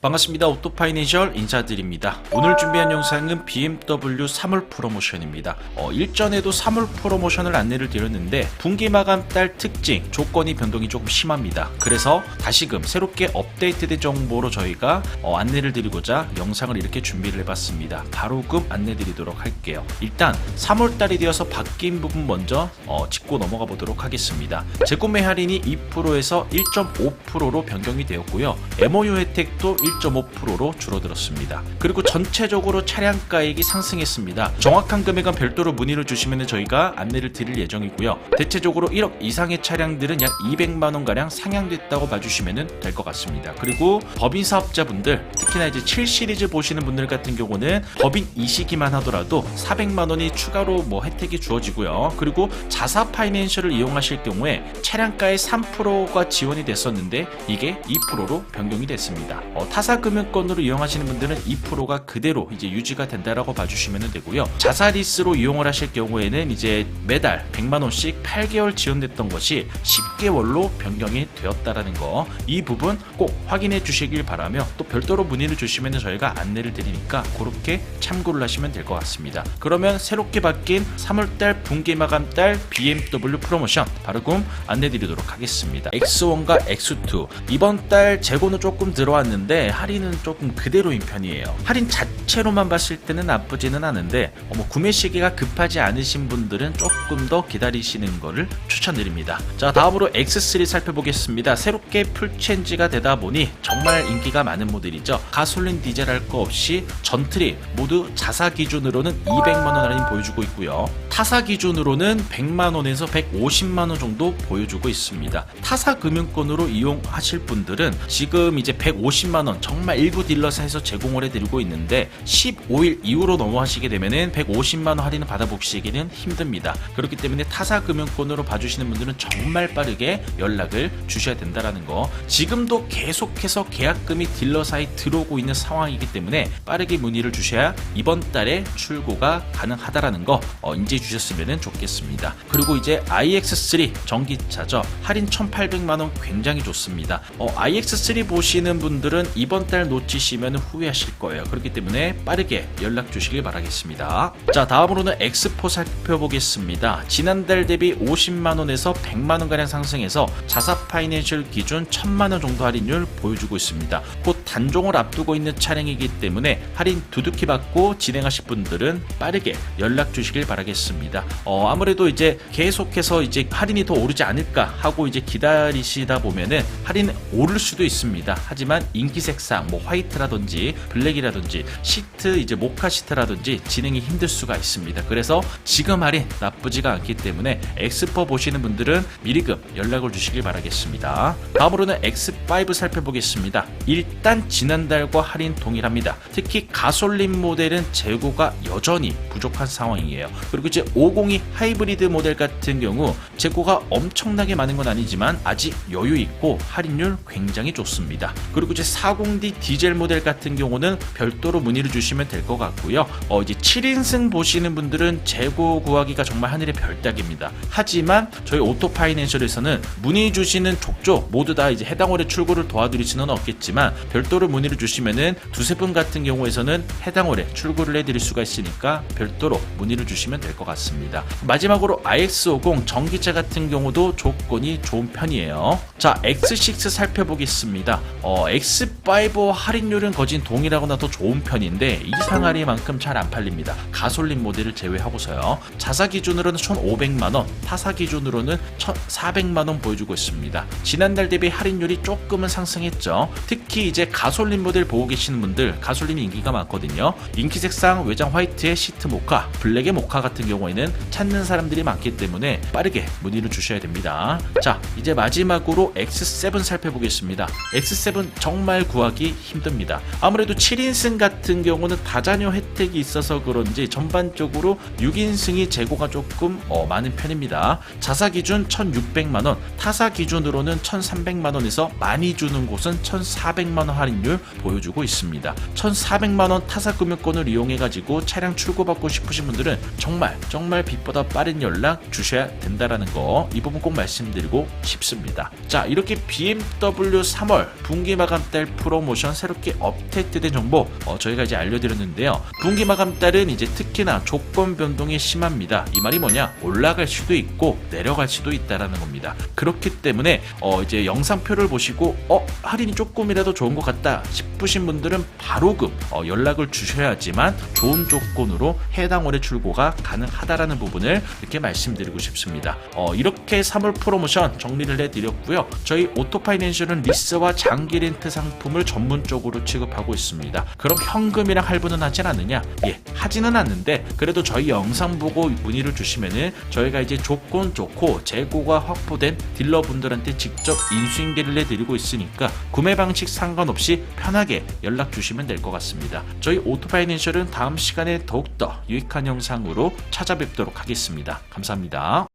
반갑습니다. 오토파이내셜 인사드립니다. 오늘 준비한 영상은 BMW 3월 프로모션입니다. 어, 일전에도 3월 프로모션을 안내를 드렸는데 분기 마감 달 특징, 조건이 변동이 조금 심합니다. 그래서 다시금 새롭게 업데이트된 정보로 저희가 어, 안내를 드리고자 영상을 이렇게 준비를 해봤습니다. 바로금 안내 드리도록 할게요. 일단 3월 달이 되어서 바뀐 부분 먼저 어, 짚고 넘어가 보도록 하겠습니다. 재구매 할인이 2%에서 1.5%로 변경이 되었고요. MOU 혜택도 1.5%로 줄어들었습니다. 그리고 전체적으로 차량 가액이 상승했습니다. 정확한 금액은 별도로 문의를 주시면 저희가 안내를 드릴 예정이고요. 대체적으로 1억 이상의 차량들은 약 200만 원 가량 상향됐다고 봐주시면 될 것 같습니다. 그리고 법인 사업자분들 특히나 이제 7 시리즈 보시는 분들 같은 경우는 법인 이시기만 하더라도 400만 원이 추가로 뭐 혜택이 주어지고요. 그리고 자사 파이낸셜을 이용하실 경우에 차량가의 3%가 지원이 됐었는데 이게 2%로 변경이 됐습니다. 어, 타사금융권으로 이용하시는 분들은 2%가 그대로 이제 유지가 된다라고 봐주시면 되고요. 자사 리스로 이용을 하실 경우에는 이제 매달 100만 원씩 8개월 지원됐던 것이 10개월로 변경이 되었다라는 거 이 부분 꼭 확인해 주시길 바라며 또 별도로 문의를 주시면 저희가 안내를 드리니까 그렇게 참고를 하시면 될 것 같습니다. 그러면 새롭게 바뀐 3월달 분기 마감달 BMW 프로모션 바로금 안내 드리도록 하겠습니다. X1과 X2 이번 달 재고는 조금 들어왔는데 할인은 조금 그대로인 편이에요. 할인 자체로만 봤을 때는 나쁘지는 않은데 어, 뭐 구매 시기가 급하지 않으신 분들은 조금 더 기다리시는 것을 추천드립니다. 자 다음으로 X3 살펴보겠습니다. 새롭게 풀체인지가 되다 보니 정말 인기가 많은 모델이죠. 가솔린 디젤 할 거 없이 전트리 모두 자사 기준으로는 200만 원 할인 보여주고 있고요. 타사 기준으로는 100만 원에서 150만 원 정도 보여주고 있습니다. 타사 금융권으로 이용하실 분들은 지금 이제 150만 원 정말 일부 딜러사에서 제공을 해드리고 있는데 15일 이후로 넘어가시게 되면은 150만 원 할인을 받아보시기는 힘듭니다. 그렇기 때문에 타사 금융권으로 봐주시는 분들은 정말 빠르게 연락을 주셔야 된다라는 거. 지금도 계속해서 계약금이 딜러사에 들어오고 있는 상황이기 때문에 빠르게 문의를 주셔야 이번 달에 출고가 가능하다라는 거 어, 인지해 주셨으면 좋겠습니다. 그리고 이제 iX3 전기차죠. 할인 1,800만 원 굉장히 좋습니다. 어, iX3 보시는 분들은 이번 달 놓치시면 후회하실 거예요. 그렇기 때문에 빠르게 연락 주시길 바라겠습니다. 자, 다음으로는 X4 살펴보겠습니다. 지난달 대비 50만 원에서 100만 원 가량 상승해서 자사 파이낸셜 기준 1000만 원 정도 할인율 보여주고 있습니다. 곧 단종을 앞두고 있는 차량이기 때문에 할인 두둑히 받고 진행하실 분들은 빠르게 연락 주시길 바라겠습니다. 어, 아무래도 이제 계속해서 이제 할인이 더 오르지 않을까 하고 이제 기다리시다 보면은 할인 오를 수도 있습니다. 하지만 인기 색상 뭐 화이트라든지 블랙이라든지 시트 이제 모카 시트라든지 진행이 힘들 수가 있습니다. 그래서 지금 할인 나쁘지가 않기 때문에 엑스퍼 보시는 분들은 미리금 연락을 주시길 바라겠습니다. 다음으로는 X5 살펴보겠습니다. 일단 지난달과 할인 동일합니다. 특히 가솔린 모델은 재고가 여전히 부족한 상황이에요. 그리고 이제 502 하이브리드 모델 같은 경우 재고가 엄청나게 많은 건 아니지만 아직 여유 있고 할인율 굉장히 좋습니다. 그리고 이제 40D 디젤 모델 같은 경우는 별도로 문의를 주시면 될 것 같고요. 어 이제 7인승 보시는 분들은 재고 구하기가 정말 하늘의 별따기입니다. 하지만 저희 오토파이낸셜에서는 문의 주시는 족족 모두 다 이제 해당 월에 출고를 도와드릴 수는 없겠지만 별도로 문의를 주시면은 두세 분 같은 경우에서는 해당 월에 출고를 해드릴 수가 있으니까 별도로 문의를 주시면 될 것 같습니다. 마지막으로 iX50 전기차 같은 경우도 조건이 좋은 편이에요. 자, X6 살펴보겠습니다. 어, X5 할인율은 거진 동일하거나 더 좋은 편인데 이상 할인만큼 잘 안 팔립니다. 가솔린 모델을 제외하고서요. 자사 기준으로는 1,500만 원, 타사 기준으로는 1,400만 원 보여주고 있습니다. 지난달 대비 할인율이 조금은 상승했죠. 특히 이제 가솔린 모델 보고 계시는 분들 가솔린이 인기가 많거든요. 인기 색상 외장 화이트의 시트 모카, 블랙의 모카 같은 경우에는 찾는 사람들이 많기 때문에 빠르게 문의를 주셔야 됩니다. 자, 이제 마지막으로 X7 살펴보겠습니다. X7 정말 구하 기 힘듭니다. 아무래도 7인승 같은 경우는 다자녀 혜택이 있어서 그런지 전반적으로 6인승이 재고가 조금 어, 많은 편입니다. 자사 기준 1,600만 원, 타사 기준으로는 1,300만 원에서 많이 주는 곳은 1,400만 원 할인율 보여주고 있습니다. 1,400만 원 타사 금융권을 이용해 가지고 차량 출고받고 싶으신 분들은 정말 정말 빛보다 빠른 연락 주셔야 된다라는 거 이 부분 꼭 말씀드리고 싶습니다. 자 이렇게 BMW 3월 분기 마감 달 프로 프로모션 새롭게 업데이트된 정보 어, 저희가 이제 알려드렸는데요. 분기 마감 달은 이제 특히나 조건 변동이 심합니다. 이 말이 뭐냐? 올라갈 수도 있고 내려갈 수도 있다라는 겁니다. 그렇기 때문에 어, 이제 영상표를 보시고 어 할인이 조금이라도 좋은 것 같다 싶으신 분들은 바로금 어, 연락을 주셔야지만 좋은 조건으로 해당 월의 출고가 가능하다라는 부분을 이렇게 말씀드리고 싶습니다. 어, 이렇게 3월 프로모션 정리를 해드렸고요. 저희 오토파이낸셜은 리스와 장기 렌트 상품을 전문적으로 취급하고 있습니다. 그럼 현금이랑 할부는 하진 않느냐? 예, 하지는 않는데 그래도 저희 영상 보고 문의를 주시면은 저희가 이제 조건 좋고 재고가 확보된 딜러분들한테 직접 인수인계를 해드리고 있으니까 구매 방식 상관없이 편하게 연락 주시면 될 것 같습니다. 저희 오토파이낸셜은 다음 시간에 더욱더 유익한 영상으로 찾아뵙도록 하겠습니다. 감사합니다.